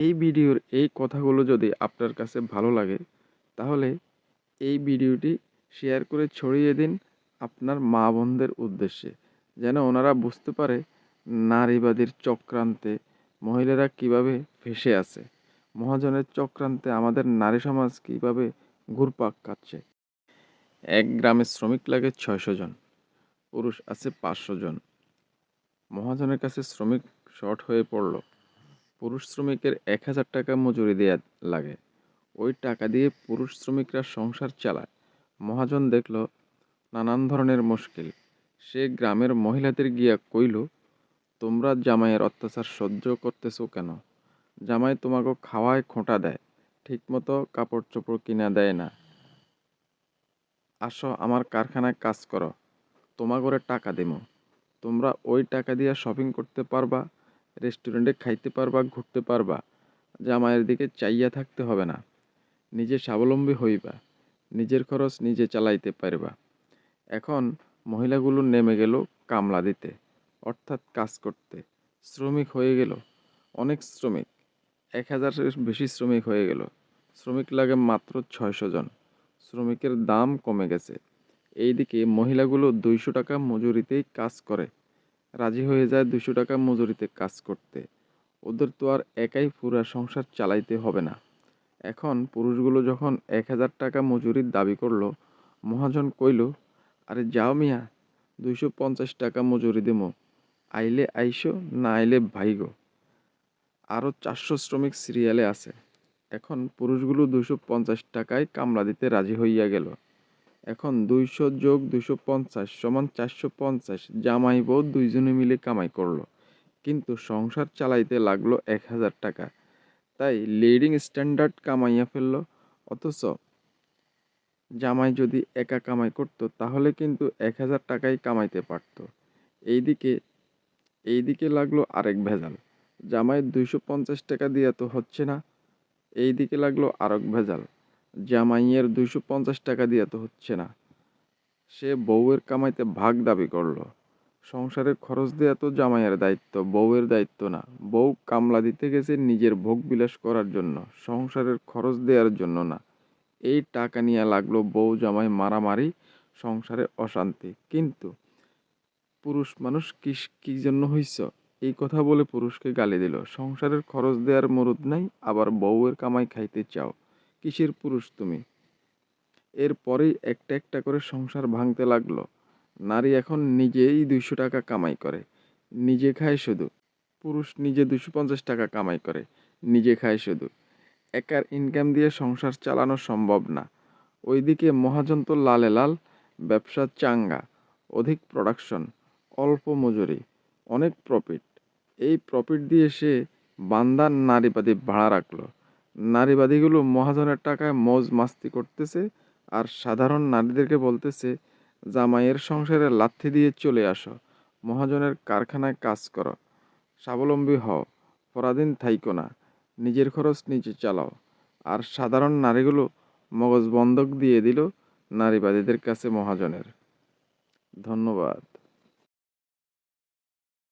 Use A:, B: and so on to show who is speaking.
A: এই ভিডিওর এই কথাগুলো যদি আপনার কাছে ভালো লাগে, তাহলে এই ভিডিওটি শেয়ার করে ছড়িয়ে দিন আপনার মা বোনদের উদ্দেশ্যে, যেন ওনারা বুঝতে পারে নারীবাদীর চক্রান্তে মহিলারা কীভাবে ফেসে আছে। মহাজনের চক্রান্তে আমাদের নারী সমাজ কীভাবে ঘুরপাক খাচ্ছে। এক গ্রামে শ্রমিক লাগে ছয়শো জন, পুরুষ আছে পাঁচশো জন। মহাজনের কাছে শ্রমিক শর্ট হয়ে পড়ল। পুরুষ শ্রমিকের এক হাজার টাকা মজুরি দেয়া লাগে। ওই টাকা দিয়ে পুরুষ শ্রমিকরা সংসার চালায়। মহাজন দেখল, নানান ধরনের মুশকিল। সে গ্রামের মহিলাদের গিয়া কইল, তোমরা জামাইয়ের অত্যাচার সহ্য করতেছো কেন? জামাই তোমাকে খাওয়ায় খোঁটা দেয়, ঠিকমতো কাপড় চোপড় কিনা দেয় না। আসো আমার কারখানায় কাজ করো তোমা করে টাকা দিমো। তোমরা ওই টাকা দিয়ে শপিং করতে পারবা রেস্টুরেন্টে খাইতে পারবা, ঘুরতে পারবা, জামাইয়ের দিকে চাইয়া থাকতে হবে না। নিজে স্বাবলম্বী হইবা, নিজের খরচ নিজে চালাইতে পারবা। এখন মহিলাগুলো নেমে গেল কামলা দিতে, অর্থাৎ কাজ করতে। শ্রমিক হয়ে গেল, অনেক শ্রমিক। এক হাজারের বেশি শ্রমিক হয়ে গেল। শ্রমিক লাগে মাত্র ছয়শো জন। শ্রমিকের দাম কমে গেছে। এইদিকে মহিলাগুলো দুইশো টাকা মজুরিতেই কাজ করে। রাজি হয়ে যায় দুশো টাকা মজুরিতে কাজ করতে। ওদের তো আর একাই পুরা সংসার চালাইতে হবে না। এখন পুরুষগুলো যখন এক হাজার টাকা মজুরির দাবি করল, মহাজন কইল, আরে যাও মিয়া, দুইশো পঞ্চাশ টাকা মজুরি দেবো আইলে আইসো, না আইলে ভাইগো আরও চারশো শ্রমিক সিরিয়ালে আছে। এখন পুরুষগুলো দুশো পঞ্চাশ টাকায় কামলা দিতে রাজি হইয়া গেল। এখন দুইশো যোগ দুশো পঞ্চাশ সমান চারশো পঞ্চাশ, জামাই বউ দুইজনে মিলে কামাই করল। কিন্তু সংসার চালাইতে লাগল এক হাজার টাকা। তাই লিডিং স্ট্যান্ডার্ড কামাইয়া ফেলল। অথচ জামাই যদি একা কামাই করতো, তাহলে কিন্তু এক হাজার টাকাই কামাইতে পারতো। এইদিকে এইদিকে লাগল আরেক ভেজাল। জামাই দুইশো পঞ্চাশ টাকা দিয়া তো হচ্ছে না, এইদিকে লাগল আরেক ভেজাল। জামাইয়ের দুইশো পঞ্চাশ টাকা দিয়া তো হচ্ছে না। সে বউয়ের কামাইতে ভাগ দাবি করল। সংসারের খরচ দেওয়া তো জামাইয়ের দায়িত্ব, বউয়ের দায়িত্ব না। বউ কামলা দিতে গেছে নিজের ভোগ বিলাস করার জন্য, সংসারের খরচ দেওয়ার জন্য না। এই টাকা নিয়ে লাগল বউ জামাই মারামারি, সংসারে অশান্তি। কিন্তু পুরুষ মানুষ কী জন্য হইছ? এই কথা বলে পুরুষকে গালি দিল। সংসারের খরচ দেওয়ার মরুদ নাই, আবার বউয়ের কামাই খাইতে চাও। কিসের পুরুষ তুমি? এরপরেই একটা একটা করে সংসার ভাঙতে লাগল। নারী এখন নিজেই দুইশো টাকা কামাই করে। নিজে খায় শুধু। পুরুষ নিজে দুশো পঞ্চাশ টাকা কামাই করে। নিজে খায় শুধু। একার ইনকাম দিয়ে সংসার চালানো সম্ভব না। ওইদিকে মহাজন তো লালে লাল, ব্যবসা চাঙ্গা, অধিক প্রোডাকশন অল্প মজুরি, অনেক প্রফিট এই প্রফিট দিয়ে সে বান্দার নারীবাদী ভাড়া রাখল। নারীবাদীগুলো মহাজনের টাকায় মজ মাস্তি করতেছে আর সাধারণ নারীদেরকে বলতেছে, জামাইয়ের সংসারে লাথি দিয়ে চলে আসো, মহাজনের কারখানায় কাজ করো, স্বাবলম্বী হও, পরাধীন থাইকো না, নিজের খরচ নিজে চালাও। আর সাধারণ নারীগুলো মগজ বন্ধক দিয়ে দিল নারীবাদীদের কাছে মহাজনের। ধন্যবাদ।